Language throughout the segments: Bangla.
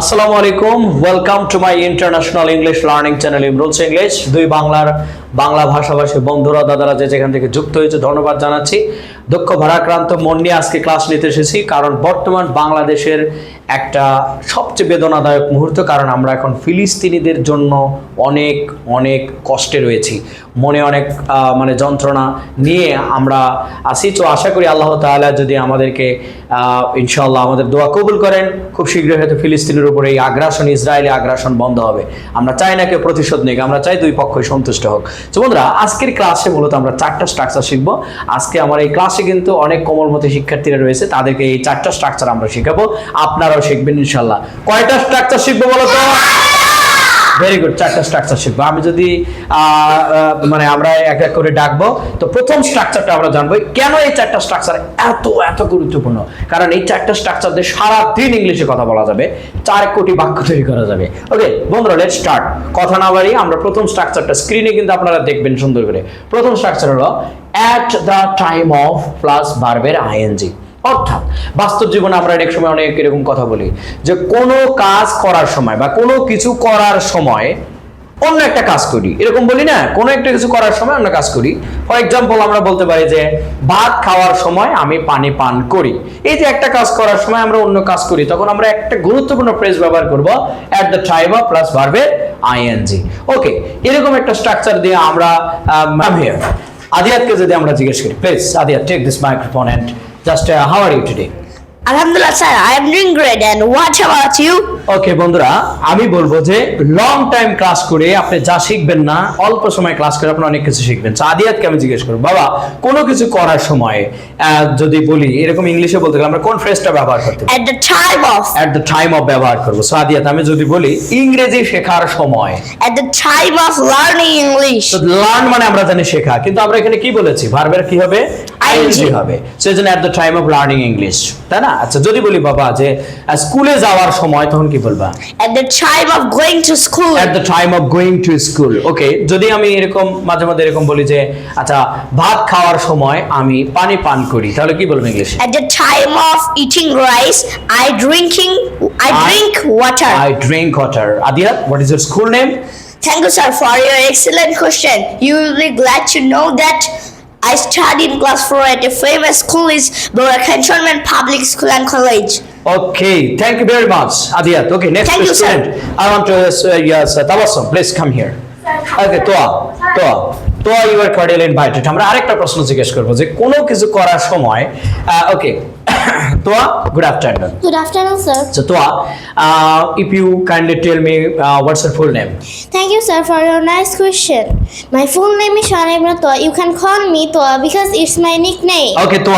আসসালামু আলাইকুম welcome to my international English learning channel Imrul's English দুই বাংলার বাংলা ভাষাভাষী বন্ধুরা, দাদারা যে যেখান থেকে যুক্ত হয়েছে, ধন্যবাদ জানাচ্ছি। দক্ষ ভারাক্রান্ত মন নিয়ে আজকে ক্লাস নিতে এসেছি, কারণ বর্তমান বাংলাদেশের একটা সবচেয়ে বেদনাদায়ক মুহূর্ত, কারণ আমরা এখন ফিলিস্তিনিদের জন্য অনেক অনেক কষ্টে রয়েছি। মনে অনেক মানে যন্ত্রণা নিয়ে আমরা আসি তো আশা করি আল্লাহ তাআলা যদি আমাদেরকে ইনশাল্লাহ আমাদের দোয়া কবুল করেন, খুব শীঘ্রই হয়তো ফিলিস্তিনের উপরে এই আগ্রাসন, ইসরায়েলি আগ্রাসন বন্ধ হবে। আমরা চাই না কেউ প্রতিশোধ নিক, আমরা চাই দুই পক্ষই সন্তুষ্ট হোক। তো বন্ধুরা, আজকের ক্লাসে মূলত আমরা চারটা স্ট্রাকচার শিখব। আজকে আমার এই ক্লাসে কিন্তু অনেক কোমলমতি শিক্ষার্থীরা রয়েছে, তাদেরকে এই চারটা স্ট্রাকচার আমরা শিখাবো। আপনারাও শিখবেন ইনশাল্লাহ কয়টা স্ট্রাকচার শিখব বলো তো? ভেরি গুড চারটা স্ট্রাকচার শিখব। আমি যদি মানে আমরা এক এক করে ডাকবো, তো প্রথম স্ট্রাকচারটা আমরা জানব, কেন এই চারটা স্ট্রাকচার এত এত গুরুত্বপূর্ণ? কারণ এই চারটা স্ট্রাকচার দিয়ে সারাদিন ইংলিশে কথা বলা যাবে, চার কোটি বাক্য তৈরি করা যাবে। ওকে বন্ধুরা লেট স্টার্ট কথা না বাড়ি আমরা প্রথম স্ট্রাকচারটা স্ক্রিনে কিন্তু আপনারা দেখবেন সুন্দর করে। প্রথম স্ট্রাকচার হলো at the time of plus ভার্বের আইএনজি অর্থাৎ বাস্তব জীবনে আমরা অনেক সময় অনেক এরকম কথা বলি যে কোনো কাজ করার সময় বা কোনো কিছু করার সময় অন্য একটা কাজ করি। এরকম বলি না, কোনো একটা কিছু করার সময় অন্য কাজ করি। ফর এক্সাম্পল আমরা বলতে পারি যে ভাত খাওয়ার সময় আমি পানি পান করি। এই যে একটা কাজ করার সময় আমরা অন্য কাজ করি, তখন আমরা একটা গুরুত্বপূর্ণ ফ্রেজ ব্যবহার করব at the time of plus ভার্বের আইএনজি ওকে এরকম একটা স্ট্রাকচার দিয়ে আমরা আদিয়াতকে যদি আমরা জিজ্ঞেস করি please Adiyat take this microphone and just how are you today Alhamdulillah, sir. I am doing great. And what about you? Okay বন্ধুরা আমি বলব যে লং টাইম ক্লাস করে আপনি যা শিখবেন না অল্প সময় ক্লাস করে আপনি অনেক কিছু শিখবেন আদিয়াতকে আমি জিজ্ঞেস করব বাবা কোনো কিছু করার সময় যদি বলি এরকম ইংলিশে বলতে গেলে আমরা কোন ফ্রেজটা ব্যবহার করতে At the time of. At the time of ব্যবহার করব সো আদিয়াত আমি যদি বলি ইংরেজি শেখার সময় At the time of learning English. তো লার্ন মানে আমরা জানি শেখা কিন্তু আমরা এখানে কি বলেছি ভার্বের কি হবে আইএনজি হবে সেজন্য at the time of learning English তাই না আচ্ছা যদি বলি বাবা যে স্কুলে যাওয়ার সময় তখন কি বলবা At the time of going to school. At the time of going to school okay যদি আমি এরকম মাঝে মাঝে এরকম বলি যে আচ্ছা ভাত খাওয়ার সময় আমি পানি পান করি তাহলে কি বলব ইংলিশে the time of eating rice, I drinking. I I- drink water. I drink water Adiya what is your school name Thank you, sir, for your excellent question. You will be glad to know that I studied in class 4 at a famous school is Bora Cantonment Public School and College. Okay, thank you very much, Adiyat. Okay, next Thank student. you, sir. I want to uh, yes, uh, Tabassum, please come here. Okay, Toa, Toa. Toa, you are cordially invited. আমরা আরেকটা প্রশ্ন জিজ্ঞেস করব যে কোনো কিছু করার সময় okay Toya good afternoon Good afternoon, sir. So Toa, uh, if you kindly tell me uh, what's your full name? Thank you, sir, for your nice question. My full name is Shana Toa. You can call me Toa because it's my nickname. Okay তো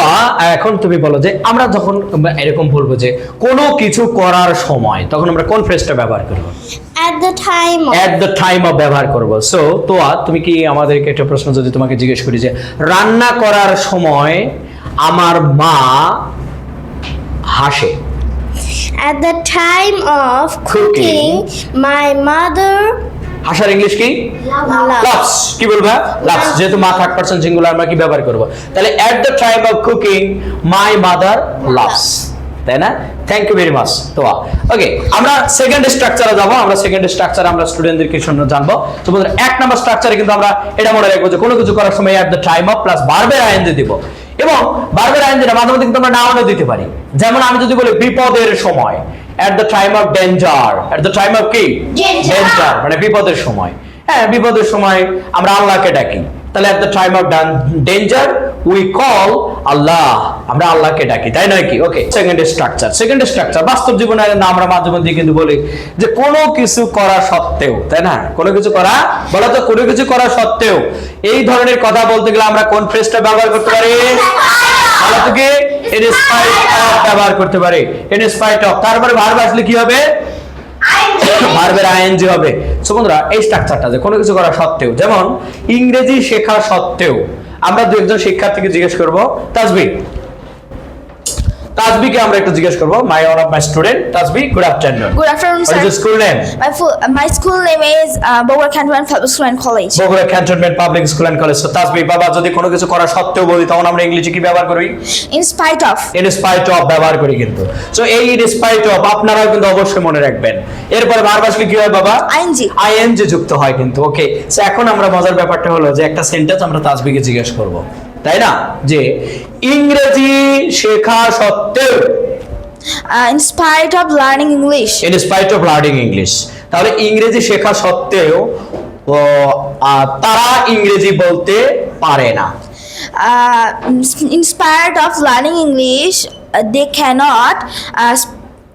এখন তুমি বলো যে আমরা যখন এরকম বলব যে কোনো কিছু করার সময় তখন আমরা কোন ফ্রেজটা ব্যবহার করব At the time of at the time of ব্যবহার করব সো তোয়া তুমি কি আমাদেরকে একটা প্রশ্ন যদি তোমাকে জিজ্ঞেস করি যে রান্না করার সময় আমার মা হাসে। At the time of cooking, my mother হাসার ইংলিশ কি. লাভস কি বলবা? লাভস যেহেতু মা থার্ড পারসন সিঙ্গুলার আমরা কি ব্যবহার করব? তাহলে at the time of cooking my mother loves তাই না? থ্যাংক ইউ ভেরি মাচ তো ওকে আমরা সেকেন্ড স্ট্রাকচারে যাব। আমরা সেকেন্ড স্ট্রাকচারে আমরা স্টুডেন্টদেরকে শুনে জানব। তো বন্ধুরা এক নাম্বার স্ট্রাকচারে কিন্তু আমরা এটা মনে রাখব যে কোনো কিছু করার সময় at the time of plus বারবের ING দিব। এবং বারবার আইন যেটা মাঝে মধ্যে কিন্তু আমরা নাও দিতে পারি। যেমন আমি যদি বলি বিপদের সময় at the time of danger at the time of কি? ডেঞ্জার মানে বিপদের সময়। হ্যাঁ বিপদের সময় আমরা আল্লাহকে ডাকি। তাহলে at the time of danger we call Allah আমরা আল্লাহকে ডাকি, তাই নয় কি? Okay second structure second structure বাস্তব জীবনে না, আমরা মাঝে মধ্যে কিন্তু বলি যে কোনো কিছু করা সত্ত্বেও, তাই না? কোনো কিছু করা, বলো তো কোনো কিছু করা সত্ত্বেও, এই ধরনের কথা বলতে গেলে আমরা কোন ফ্রেজটা ব্যবহার করতে পারি? বলো তো অফ ব্যবহার করতে পারি। ইন স্পাইট অফ তারপরে ভার্ব আসলে কি হবে? ভার্বের আইএনজি হবে। সো এই স্ট্রাকচারটা যে কোনো কিছু করা সত্ত্বেও, যেমন ইংরেজি শেখা সত্ত্বেও আমরা দু একজন শিক্ষার্থীকে জিজ্ঞেস করব তাজবি তাসবিকে আমরা একটু জিজ্ঞেস করব my one of my student Tasbi good afternoon Good afternoon, what is school name uh, my school name is uh, Bogor Cantonment Public School and College. Bogura cantonment public school and college Tasbi বাবা যদি কোনো কিছু করা সত্ত্বেও বলি তখন আমরা ইংলিশে কি ব্যবহার করি? In spite of, in spite of ব্যবহার করি কিন্তু। সো এই ইন স্পাইট অফ আপনারাও কিন্তু অবশ্যই মনে রাখবেন। এরপরে ভার্ব আসলে কি হয় বাবা? ing. আইএনজি যুক্ত হয় কিন্তু ওকে সো এখন আমরা মজার ব্যাপারটা হলো যে একটা সেন্টেন্স আমরা তাসবিকে জিজ্ঞেস করব। তাই না? যে ইংরেজি শেখা সত্ত্বেও in spite of learning English. In of learning English তাহলে ইংরেজি শেখা সত্ত্বেও তারা ইংরেজি বলতে পারে না। In spite of learning English, uh, they cannot uh,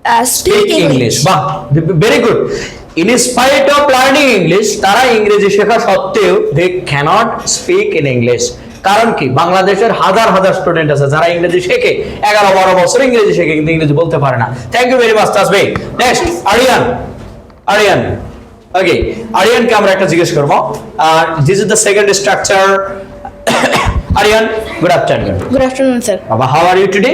uh, speak speak English English. বাহ very good in spite of learning English তারা ইংরেজি শেখা সত্ত্বেও they cannot speak in English কারণ কি? বাংলাদেশের হাজার হাজার স্টুডেন্ট আছে যারা ইংরেজি শেখে এগারো বারো বছর ইংরেজি শেখে কিন্তু ইংরেজি বলতে পারে না। Thank you very much Tasbi next Aryan Aryan okay আরিয়ানকে আমরা একটা জিজ্ঞেস করব। আর this is the second structure Aryan good afternoon good afternoon, sir. বাবা how are you today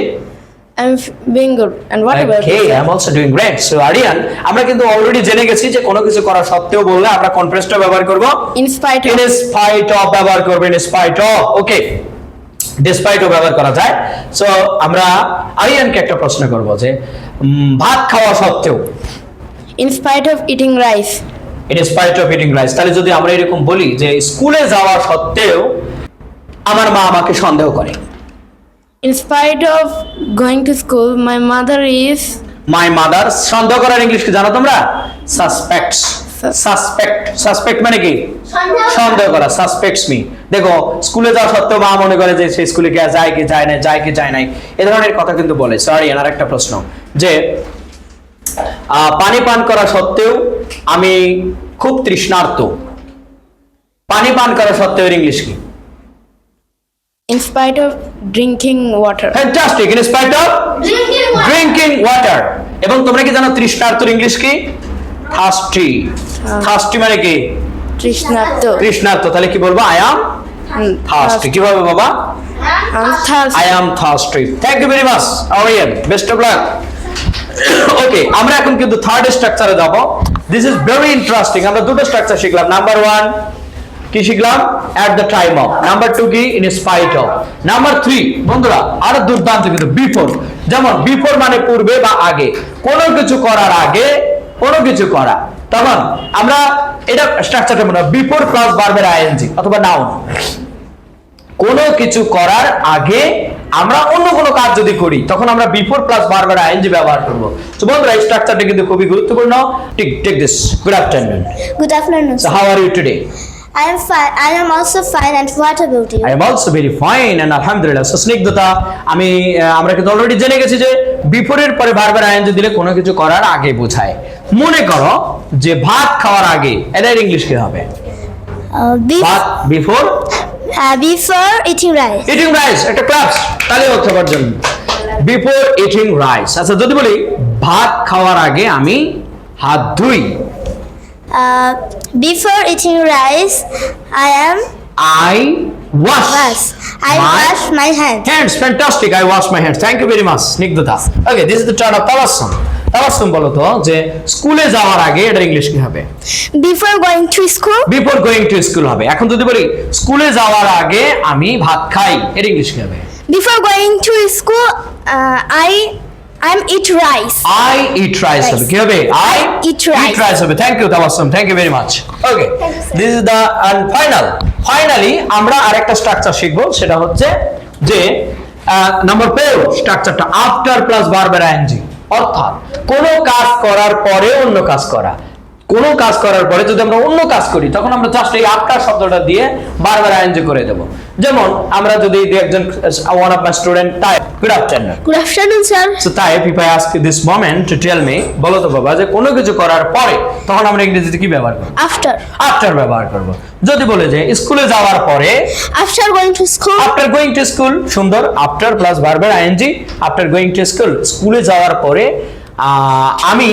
I'm being good. And what about Okay, you? I'm also doing great. So Aryan, আমরা কিন্তু অলরেডি জেনে গেছি যে কোনো কিছু করা সত্ত্বেও বললে আমরা কনফারেন্সটা ব্যবহার করব In spite in of. Spite of ব্যবহার করব in spite of okay despite of ব্যবহার করা যায় সো আমরা আরিয়ানকে একটা প্রশ্ন করব যে ভাত খাওয়া সত্ত্বেও In spite of eating rice. In spite of eating rice তাহলে যদি আমরা এরকম বলি যে স্কুলে যাওয়া সত্ত্বেও আমার মা আমাকে সন্দেহ করে In spite of going to school, my mother is. My mother সন্দেহ করার ইংলিশ কি জানো তোমরা? সাসপেক্টস সাসপেক্ট সাসপেক্ট মানে কি? সন্দেহ করা। সাসপেক্টস মি দেখো স্কুলে যাওয়া সত্ত্বেও মা মনে করে যে সে স্কুলে কি যায় কি যায় না যায় কি যায় নাই। এ ধরনের কথা কিন্তু বলে। সরি এনার একটা প্রশ্ন। যে আহ, পানি পান করা সত্ত্বেও আমি খুব তৃষ্ণার্ত। পানি পান করা সত্ত্বেও ইংলিশ কি? In spite of drinking water. Fantastic in spite of drinking water এবং তোমরা কি জানো তৃষ্ণার্তর ইংলিশ কি? থার্স্টি থার্স্টি মানে কি? Trishnato. তৃষ্ণার্ত তাহলে কি বলব? আই অ্যাম থার্স্টি কীভাবে বাবা. I am thirsty thank you very much Aryan best of luck okay আমরা এখন কিন্তু থার্ড স্ট্রাকচারে যাব। দিস ইজ ভেরি ইন্টারেস্টিং আমরা দুটো স্ট্রাকচার শিখলাম। নাম্বার ওয়ান কি শিখলাম? At the time of number two কি? In spite of number three বন্ধুরা আরও দুর্দান্ত কিন্তু বিফোর যেমন বিফোর মানে পূর্বে বা আগে। কোনো কিছু করার আগে কোনো কিছু করা। তখন আমরা এটা স্ট্রাকচারটা মনে বিফোর প্লাস বারবার আইএনজি অথবা নাউন কোনো কিছু করার আগে আমরা অন্য কোনো কাজ যদি করি তখন আমরা বিফোর প্লাস বারবার আইএনজি ব্যবহার করব। তো বন্ধুরা এই স্ট্রাকচারটা কিন্তু খুবই গুরুত্বপূর্ণ। Take take this good afternoon Good afternoon. So how are you today I am fine. I am also fine. And what about you? I am also very fine and আলহামদুলিল্লাহ সো স্নিগ্ধতা আমি আমরা কিন্তু অলরেডি জেনে গেছি যে বিফোরের পরে বারবার আইএনজি দিলে কোনো কিছু করার আগে বোঝায় মনে করো যে ভাত খাওয়ার আগে এটার ইংলিশ কি হবে Uh, ভাত before before eating rice. Eating rice একটা ক্লাস তাহলে হচ্ছে আমার বিফোর ইটিং রাইস আচ্ছা যদি বলি ভাত খাওয়ার আগে আমি হাত ধুই Uh, before eating rice, I am I wash wash. I wash my hands. Hands fantastic I wash my hands thank you very much Snigdhata. Okay this is the turn of Tabassum Tabassum বলো তো যে স্কুলে যাওয়ার আগে এটার ইংলিশ কি হবে? Before going to school, before going to school হবে। এখন যদি বলি স্কুলে যাওয়ার আগে আমি ভাত খাই এর ইংলিশ কি হবে? Before going to school, uh, I I'm eat rice. I eat rice হবে। কি হবে? I Eat rice. Eat rice হবে। Thank you Tabassum thank you very much okay this is the end final finally আমরা আরেকটা স্ট্রাকচার শিখব। সেটা হচ্ছে যে নাম্বার ফোর স্ট্রাকচারটা আফটার প্লাস বারবার আইএনজি অর্থাৎ কোনো কাজ করার পরে অন্য কাজ করা। কোনো কাজ করার পরে যদি আমরা অন্য কাজ করি তখন আমরা জাস্ট এই আফটার শব্দটা দিয়ে বারবার আইএনজি করে দেব। যেমন আমরা যদি একজন one of my student type good afternoon afternoon, sir. So type if I ask you this moment to tell me বলো তো বাবা যে কোনো কিছু করার পরে তখন আমরা ইংরেজিতে কি ব্যবহার করব? আফটার আফটার ব্যবহার করব। যদি বলে যে স্কুলে যাওয়ার পরে After going to school after going to school সুন্দর আফটার প্লাস ভার্বের ING after going to school স্কুলে যাওয়ার পরে আমি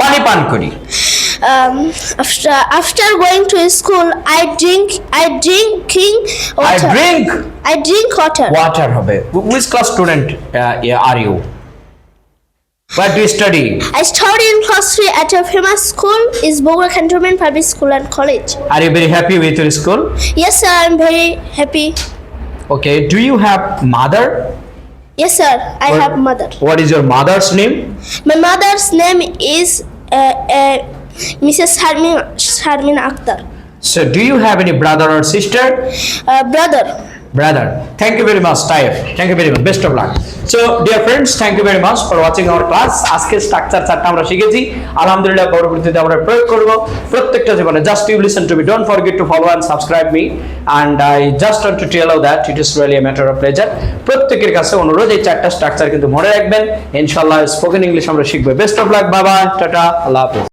পানি পান করি um, after after going to school, I drink I drinking water. Drink I drink water. Water হবে which class student are you what do study I study in class three at a famous school is Bogor Cantonment Public School and College. Are you very happy with your school Yes, sir. I'm very happy. Okay do you have mother Yes, sir. I what, have mother. What is your mother's name? My mother's name is uh, uh, Mrs. Sharmin, Sharmin Akhtar. So, do you have any brother or sister? Uh, brother. Brother. Thank you very much, Tayyip. Thank you very much. Best of luck. So, dear friends, thank you very much for watching our class. আজকে স্ট্রাকচার চারটা আমরা শিখেছি আলহামদুলিল্লাহ পরবর্তীতে আমরা প্রয়োগ করব প্রত্যেকটা জীবনে just you listen to me don't forget to follow and subscribe me and I just want to tell that it is really matter of pleasure প্রত্যেকের কাছে অনুরোধ এই চারটা স্ট্রাকচার কিন্তু মনে রাখবেন ইনশাআল্লাহ স্পোকেন ইংলিশ আমরা শিখব বেস্ট অফ লাক বাবা টাটা আল্লাহ হাফেজ